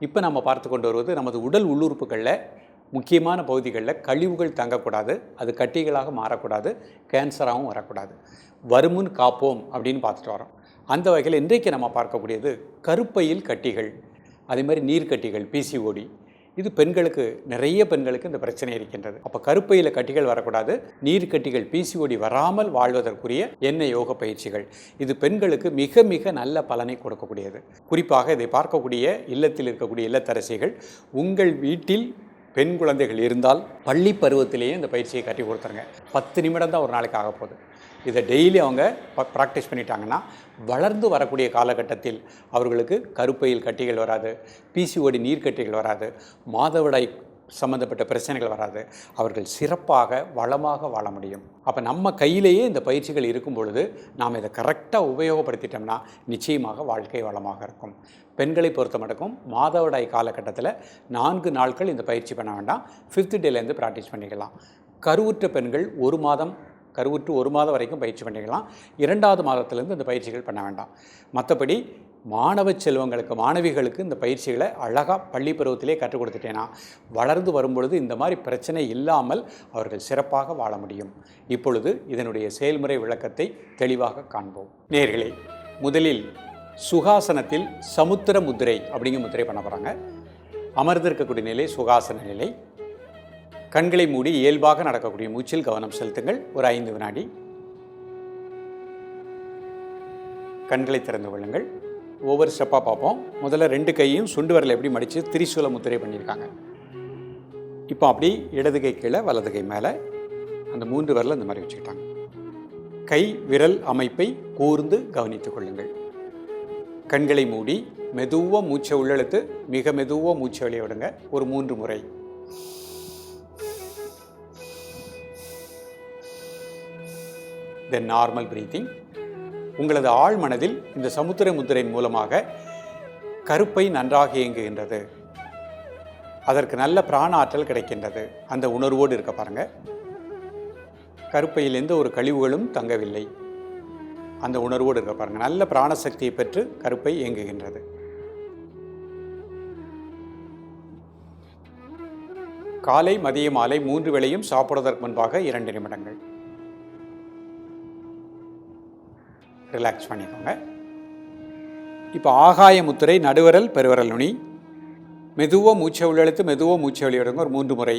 இப்போ நம்ம பார்த்து கொண்டு வருவது நமது உடல் உள்ளுறுப்புகளில் முக்கியமான பகுதிகளில் கழிவுகள் தங்கக்கூடாது அது கட்டிகளாக மாறக்கூடாது கேன்சராகவும் வரக்கூடாது. வருமுன் காப்போம் அப்படின்னு பார்த்துட்டு வரோம். அந்த வகையில் இன்றைக்கு நம்ம பார்க்கக்கூடியது கருப்பையில் கட்டிகள் அதே மாதிரி நீர்க்கட்டிகள் பிசிஓடி இது பெண்களுக்கு நிறைய பெண்களுக்கு இந்த பிரச்சனை இருக்கின்றது. அப்போ கருப்பையில் கட்டிகள் வரக்கூடாது நீர் கட்டிகள் பிசிஓடி வராமல் வாழ்வதற்குரிய எண்ணெய் யோக பயிற்சிகள். இது பெண்களுக்கு மிக மிக நல்ல பலனை கொடுக்கக்கூடியது. குறிப்பாக இதை பார்க்கக்கூடிய இல்லத்தில் இருக்கக்கூடிய இல்லத்தரசிகள் உங்கள் வீட்டில் பெண் குழந்தைகள் இருந்தால் பள்ளி பருவத்திலேயே இந்த பயிற்சியை கட்டி கொடுத்துருங்க. பத்து நிமிடம் தான் ஒரு நாளைக்கு ஆக போகுது. இதை டெய்லி அவங்க ப்ராக்டிஸ் பண்ணிட்டாங்கன்னா வளர்ந்து வரக்கூடிய காலகட்டத்தில் அவர்களுக்கு கருப்பையில் கட்டிகள் வராது பிசிஓடி நீர்க்கட்டிகள் வராது மாதவிடாய் சம்மந்தப்பட்ட பிரச்சனைகள் வராது. அவர்கள் சிறப்பாக வளமாக வாழ முடியும். அப்போ நம்ம கையிலேயே இந்த பயிற்சிகள் இருக்கும் பொழுது நாம் இதை கரெக்டாக உபயோகப்படுத்திட்டோம்னா நிச்சயமாக வாழ்க்கை வளமாக இருக்கும். பெண்களை பொறுத்த மட்டும் மாதவிடாய் காலகட்டத்தில் நான்கு நாட்கள் இந்த பயிற்சி பண்ண வேண்டாம். ஃபிஃப்த் டேலேருந்து ப்ராக்டிஸ் பண்ணிக்கலாம். கருவுற்ற பெண்கள் ஒரு மாதம் கருவுற்று ஒரு மாதம் வரைக்கும் பயிற்சி பண்ணிக்கலாம். இரண்டாவது மாதத்துலேருந்து இந்த பயிற்சிகள் பண்ண வேண்டாம். மற்றபடி மாணவ செல்வங்களுக்கு மாணவிகளுக்கு இந்த பயிற்சிகளை அழகாக பள்ளி பருவத்திலே கற்றுக் கொடுத்துட்டேன்னா வளர்ந்து வரும்பொழுது இந்த மாதிரி பிரச்சனை இல்லாமல் அவர்கள் சிறப்பாக வாழ முடியும். இப்பொழுது இதனுடைய செயல்முறை விளக்கத்தை தெளிவாக காண்போம். நேர்களே முதலில் சுகாசனத்தில் சமுத்திர முத்திரை அப்படிங்கிற முத்திரை பண்ண போகிறாங்க அமர்ந்திருக்கக்கூடிய நிலை சுகாசன நிலை. கண்களை மூடி இயல்பாக நடக்கக்கூடிய மூச்சில் கவனம் செலுத்துங்கள். ஒரு ஐந்து வினாடி. கண்களை திறந்து கொள்ளுங்கள். ஒவ்வொரு ஸ்டெப்பாக பார்ப்போம். முதல்ல ரெண்டு கையும் சுண்டு வரல எப்படி மடித்து திரிசூல முத்திரை பண்ணியிருக்காங்க. இப்போ அப்படி இடது கை கீழே வலது கை மேலே அந்த மூன்று விரலை இந்த மாதிரி வச்சுக்கிட்டாங்க. கை விரல் அமைப்பை கூர்ந்து கவனித்துக் கொள்ளுங்கள். கண்களை மூடி மெதுவாக மூச்சை உள்ளெழுத்து மிக மெதுவாக மூச்சை வெளியே விடுங்க. ஒரு மூன்று முறை. தென் நார்மல் பிரீத்திங் உங்களது ஆழ் மனதில் இந்த சமுத்திர முத்திரையின் மூலமாக கருப்பை நன்றாக இயங்குகின்றது. அதற்கு நல்ல பிராண ஆற்றல் கிடைக்கின்றது. அந்த உணர்வோடு இருக்க பாருங்க. கருப்பையில் எந்த ஒரு கழிவுகளும் தங்கவில்லை. அந்த உணர்வோடு இருக்க பாருங்க. நல்ல பிராணசக்தியை பெற்று கருப்பை இயங்குகின்றது. காலை மதிய மாலை மூன்று வேளையும் சாப்பிடுவதற்கு முன்பாக இரண்டு நிமிடங்கள். ரிலாக்ஸ் பண்ணிக்கோங்க. இப்போ ஆகாய முத்திரை நடுவரல் பெருவரல் நுனி. மெதுவாக மூச்சை உள்ளெழுத்து மெதுவாக மூச்சை வெளியிடுங்க. ஒரு மூன்று முறை.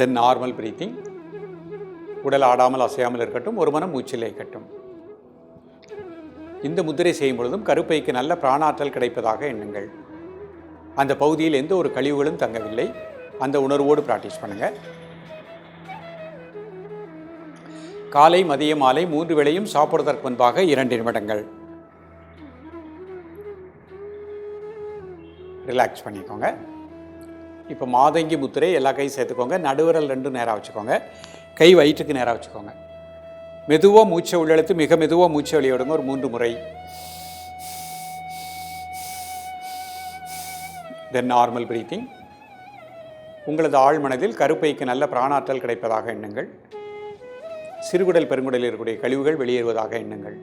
தென் நார்மல் பிரீத்திங் உடல் ஆடாமல் அசையாமல் இருக்கட்டும். ஒரு மனம் மூச்சிலே இருக்கட்டும் இந்த முத்திரை செய்யும் பொழுதும் கருப்பைக்கு நல்ல பிராணாற்றல் கிடைப்பதாக எண்ணுங்கள். அந்த பகுதியில் எந்த ஒரு கழிவுகளும் தங்கவில்லை. அந்த உணர்வோடு ப்ராக்டிஸ் பண்ணுங்கள் காலை மதிய மாலை மூன்று வேளையும் சாப்பிடுவதற்கு முன்பாக இரண்டு நிமிடங்கள். ரிலாக்ஸ் பண்ணிக்கோங்க. இப்போ மாதங்கி முத்திரை எல்லா கையும் சேர்த்துக்கோங்க. நடுவரல் ரெண்டும் நேராக வச்சுக்கோங்க. கை வயிற்றுக்கு நேராக வச்சுக்கோங்க. மெதுவாக மூச்சை உள்ளெழுத்து மிக மெதுவாக மூச்சை வெளியிடுங்க. ஒரு மூன்று முறை. தென் நார்மல் பிரீத்திங் உங்களது ஆழ்மனதில் கருப்பைக்கு நல்ல பிராணாற்றல் கிடைப்பதாக எண்ணுங்கள். சிறுகுடல் பெருங்குடலில் இருக்கக்கூடிய கழிவுகள் வெளியேறுவதாக எண்ணுங்கள்.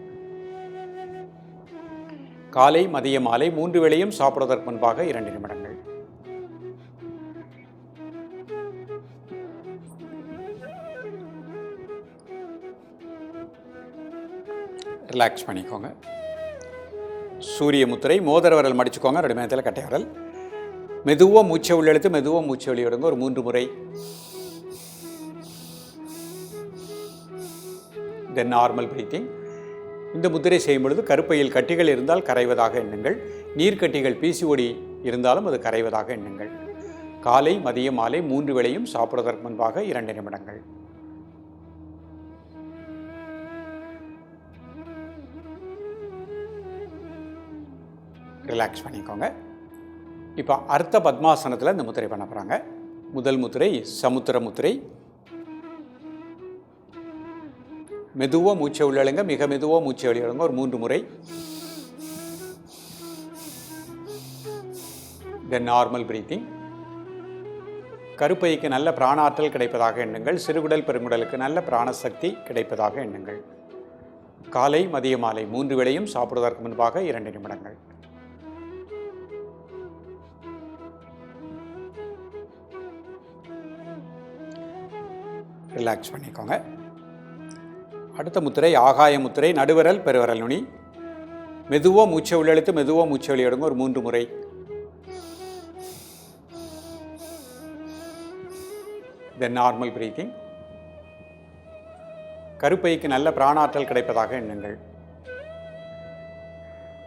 காலை மதிய மாலை மூன்று வேளையும் சாப்பிடுவதற்கு முன்பாக இரண்டு நிமிடங்கள். ரிலாக்ஸ் பண்ணிக்கோங்க. சூரிய முத்திரை மோதிர விரல் மடிச்சுக்கோங்க. ரெண்டு நேரத்தில் கட்டை விரல். மெதுவாக மூச்சை உள்ளெழுத்து மெதுவாக மூச்சை வெளியிடுங்க ஒரு மூன்று முறை தென் நார்மல் பிரீத்திங் இந்த முத்திரை செய்யும் பொழுது கருப்பையில் கட்டிகள் இருந்தால் கரைவதாக எண்ணுங்கள். நீர்க்கட்டிகள் பிசிஓடி இருந்தாலும் அது கரைவதாக எண்ணுங்கள். காலை மதிய மாலை மூன்று வேளையும் சாப்பிடுவதற்கு முன்பாக இரண்டு நிமிடங்கள். ரிலாக்ஸ் பண்ணிக்கோங்க. இப்போ அர்த்த பத்மாசனத்தில் இந்த முத்திரை பண்ண போகிறாங்க முதல் முத்திரை சமுத்திர முத்திரை மெதுவாக மூச்சை உள்ளழுங்க மிக மெதுவாக மூச்சை வெளியிடுங்க ஒரு மூன்று முறை. தென் நார்மல் பிரீத்திங் கருப்பைக்கு நல்ல பிராணாற்றல் கிடைப்பதாக எண்ணுங்கள். சிறுகுடல் பெருங்குடலுக்கு நல்ல பிராணசக்தி கிடைப்பதாக எண்ணுங்கள். காலை மதிய மாலை மூன்று வேளையும் சாப்பிடுவதற்கு முன்பாக இரண்டு நிமிடங்கள். ரிலாக்ஸ் பண்ணிக்கோங்க. அடுத்த முத்திரை ஆகாய முத்திரை நடுவிரல் பெருவிரல் நுனி. மெதுவாக மூச்சை உள்ளெழுத்து மெதுவாக மூச்சை வெளியிடுங்க ஒரு மூன்று முறை. தென் நார்மல் பிரீத்திங் கருப்பைக்கு நல்ல பிராணாற்றல் கிடைப்பதாக எண்ணுங்கள்.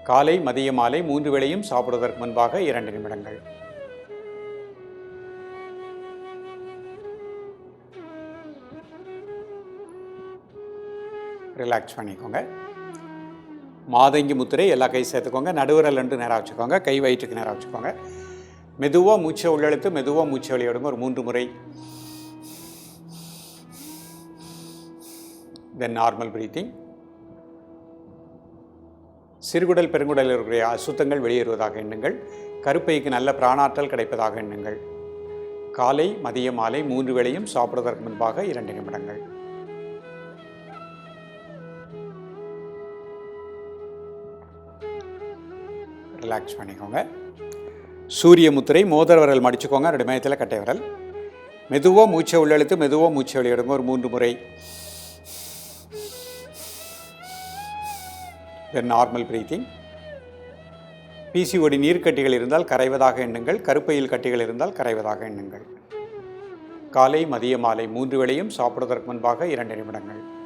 காலை மதிய மாலை மூன்று வேளையும் சாப்பிடுவதற்கு முன்பாக இரண்டு நிமிடங்கள். ரிலாக்ஸ் பண்ணிக்கோங்க. மாதங்கி முத்திரை எல்லா கை சேர்த்துக்கோங்க. நடுவிரல் ரெண்டு நேராக வச்சுக்கோங்க. கை வயிற்றுக்கு நேராக வச்சுக்கோங்க. மெதுவாக மூச்சை உள்ளெழுத்து மெதுவாக மூச்சை வெளியிடுங்க. ஒரு மூன்று முறை. தென் நார்மல் பிரீத்திங் சிறுகுடல் பெருங்குடல் இருக்கிற அசுத்தங்கள் வெளியேறுவதாக எண்ணுங்கள். கருப்பைக்கு நல்ல பிராணாற்றல் கிடைப்பதாக எண்ணுங்கள். காலை மதிய மாலை மூன்று வேளையும் சாப்பிடுவதற்கு முன்பாக இரண்டு நிமிடங்கள். ரிலாக்ஸ் பண்ணிக்கோங்க. சூரிய முத்திரை மோதிர விரல் மடிச்சுக்கோங்க. ரெண்டு மயத்தில் கட்டை விரல். மெதுவாக மூச்சை உள்ளெழுத்து மெதுவாக மூச்சை வெளியிடுங்க. ஒரு மூன்று முறை. தென் நார்மல் பிரீத்திங் பிசிஓடி நீர்க்கட்டிகள் இருந்தால் கரைவதாக எண்ணுங்கள். கருப்பையில் கட்டிகள் இருந்தால் கரைவதாக எண்ணுங்கள். காலை மதிய மாலை மூன்று வேளையும் சாப்பிடுவதற்கு முன்பாக இரண்டு நிமிடங்கள்.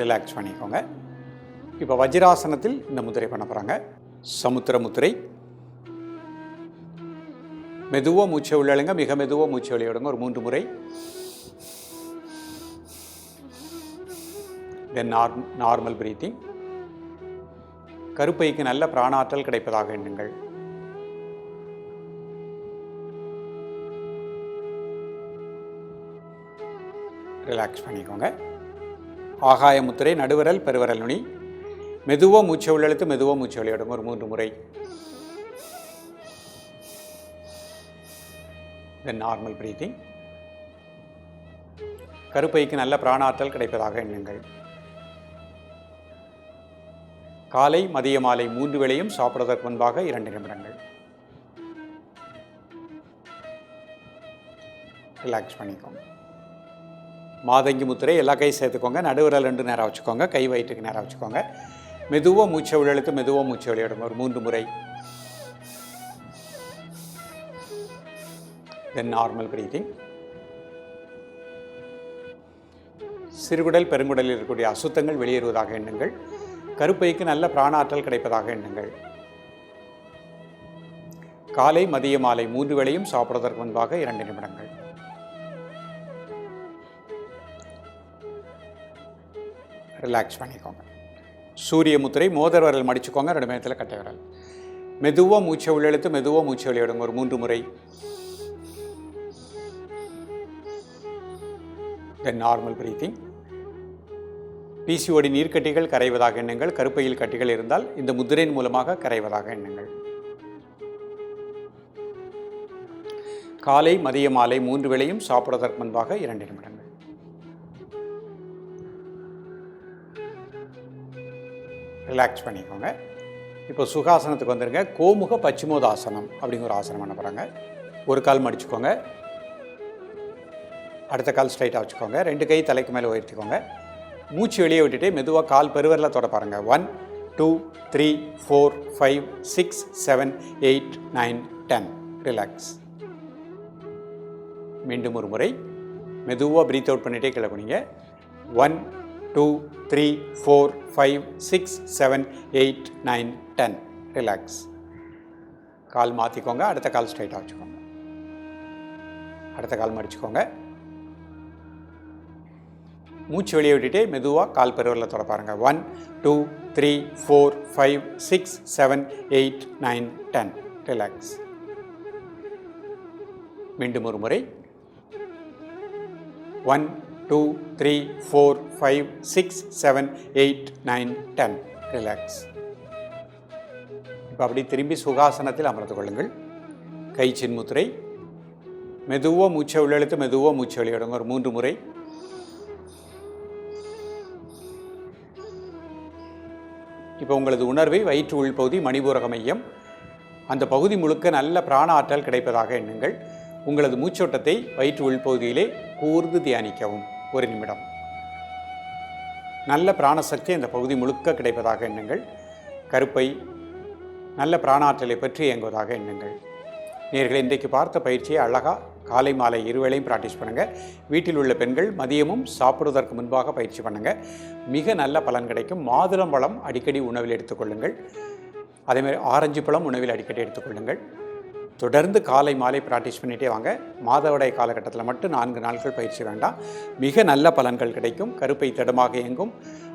ரிலாக்ஸ் பண்ணிக்கோங்க. இப்போ வஜ்ராசனத்தில் இந்த முத்திரை பண்ண போகிறாங்க சமுத்திர முத்திரை. மெதுவாக மூச்சை உள்ளழுங்க மிக மெதுவாக மூச்சை வெளியிடுங்க ஒரு மூன்று முறை. தென் நார் நார்மல் பிரீத்திங் கருப்பைக்கு நல்ல பிராணாற்றல் கிடைப்பதாக எண்ணுங்கள். ரிலாக்ஸ் பண்ணிக்கோங்க. ஆகாயமுத்திரை நடுவரல் நடுவிரல் பெருவிரல் நுனி. மெதுவாக மூச்சை உள்ளெழுத்து மெதுவாக மூச்சை வெளியிடுங்க ஒரு மூன்று முறை. தென் நார்மல் பிரீத்திங் கருப்பைக்கு நல்ல பிராணாற்றல் கிடைப்பதாக எண்ணுங்கள். காலை மதிய மாலை மூன்று வேளையும் சாப்பிடுவதற்கு முன்பாக இரண்டு நிமிடங்கள். ரிலாக்ஸ் பண்ணிக்கோங்க. மாதங்கி முத்திரை எல்லா கை சேர்த்துக்கோங்க. நடுவிரல் ரெண்டு நேரம் வச்சுக்கோங்க. கை வயிற்றுக்கு நேரம் வச்சுக்கோங்க. மெதுவாக மூச்சை உள்ளெழுத்து மெதுவாக மூச்சை விளையாடுங்க ஒரு மூன்று முறை. தென் நார்மல் பிரீத்திங் சிறுகுடல் பெருங்குடலில் இருக்கக்கூடிய அசுத்தங்கள் வெளியேறுவதாக எண்ணுங்கள். கருப்பைக்கு நல்ல பிராணாற்றல் கிடைப்பதாக எண்ணுங்கள். காலை மதிய மாலை மூன்று வேளையும் சாப்பிடுவதற்கு முன்பாக இரண்டு நிமிடங்கள். ரிலாக்ஸ் பண்ணிக்கோங்க. சூரிய முத்திரை மோதர் விரல் மடிச்சுக்கோங்க ரெண்டு நேரத்தில் கட்டை விரல். மெதுவாக மூச்சை உள்ளெழுத்து மெதுவாக மூச்சை வெளியிடுங்க ஒரு மூன்று முறை. தென் நார்மல் பிரீத்திங் பிசிஓடி நீர்க்கட்டிகள் கரைவதாக எண்ணுங்கள் கருப்பையில் கட்டிகள் இருந்தால் இந்த முத்திரையின் மூலமாக கரைவதாக எண்ணுங்கள். காலை மதிய மாலை மூன்று வேளையும் சாப்பிடுவதற்கு முன்பாக இரண்டு நிமிடங்கள். ரிலாக்ஸ் பண்ணிக்கோங்க. இப்போ சுகாசனத்துக்கு வந்துடுங்க கோமுக பச்சிமோதாசனம் அப்படிங்கிற ஒரு ஆசனம் பண்ண போகிறாங்க ஒரு கால் மடிச்சுக்கோங்க. அடுத்த கால் ஸ்ட்ரைட்டாக வச்சுக்கோங்க. ரெண்டு கை தலைக்கு மேலே உயர்த்திக்கோங்க. மூச்சு வெளியே விட்டுட்டு மெதுவாக கால் பெருவரில் தொட பாருங்கள் one two three four five six seven eight nine ten relax மீண்டும் ஒரு முறை. மெதுவாக ப்ரீத் அவுட் பண்ணிகிட்டே கிளம்புனீங்க one two three four five six seven eight nine ten. Relax கால் மாற்றிக்கோங்க அடுத்த கால் ஸ்ட்ரைட்டாக வச்சுக்கோங்க. அடுத்த கால் மடிச்சுக்கோங்க. மூச்சு வெளியே விட்டுட்டே மெதுவாக கால் பெருவரில் தொட பாருங்கள் one two three four five six seven eight nine ten relax மீண்டும் ஒரு முறை. One two three four five six seven eight nine ten. Relax இப்போ அப்படி திரும்பி சுகாசனத்தில் அமர்ந்து கொள்ளுங்கள். கை சின்முத்திரை மெதுவாக மூச்சை உள்ளெழுத்து மெதுவாக மூச்சை வெளியிடுங்க. ஒரு மூன்று முறை. இப்போ உங்களது உணர்வை வயிற்று உள்பகுதி மணிபூரக மையம் அந்த பகுதி முழுக்க நல்ல பிராண ஆற்றல் கிடைப்பதாக எண்ணுங்கள். உங்களது மூச்சோட்டத்தை வயிற்று உள்பகுதியிலே கூர்ந்து தியானிக்கவும். ஒரு நிமிடம். நல்ல பிராணசக்தி இந்த பகுதி முழுக்க கிடைப்பதாக எண்ணுங்கள். கருப்பை நல்ல பிராணாற்றலை பற்றி இயங்குவதாக எண்ணுங்கள். நேர்களை இன்றைக்கு பார்த்த பயிற்சியை அழகாக காலை மாலை இருவேளையும் ப்ராக்டிஸ் பண்ணுங்கள் வீட்டில் உள்ள பெண்கள் மதியமும் சாப்பிடுவதற்கு முன்பாக பயிற்சி பண்ணுங்கள் மிக நல்ல பலன் கிடைக்கும். மாதுளம் பழம் அடிக்கடி உணவில் எடுத்துக்கொள்ளுங்கள் அதேமாதிரி ஆரஞ்சு பழம் உணவில் அடிக்கடி எடுத்துக்கொள்ளுங்கள் தொடர்ந்து காலை மாலை ப்ராக்டிஸ் பண்ணிகிட்டே வாங்க. மாதவிடாய் காலகட்டத்தில் மட்டும் நான்கு நாட்கள் பயிற்சி வேண்டாம். மிக நல்ல பலன்கள் கிடைக்கும். கருப்பை திடமாக இயங்கும்.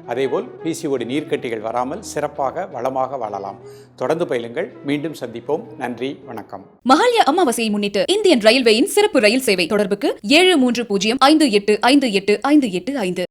அதேபோல் பிசிஓடி நீர்க்கட்டிகள் வராமல் சிறப்பாக வளமாக வாழலாம். தொடர்ந்து பயிலுங்கள். மீண்டும் சந்திப்போம். நன்றி. வணக்கம். மகாலய அமாவாசையை முன்னிட்டு இந்தியன் ரயில்வேயின் சிறப்பு ரயில் சேவை தொடர்புக்கு ஏழு மூன்று பூஜ்ஜியம் ஐந்து எட்டு ஐந்து எட்டு ஐந்து எட்டு ஐந்து.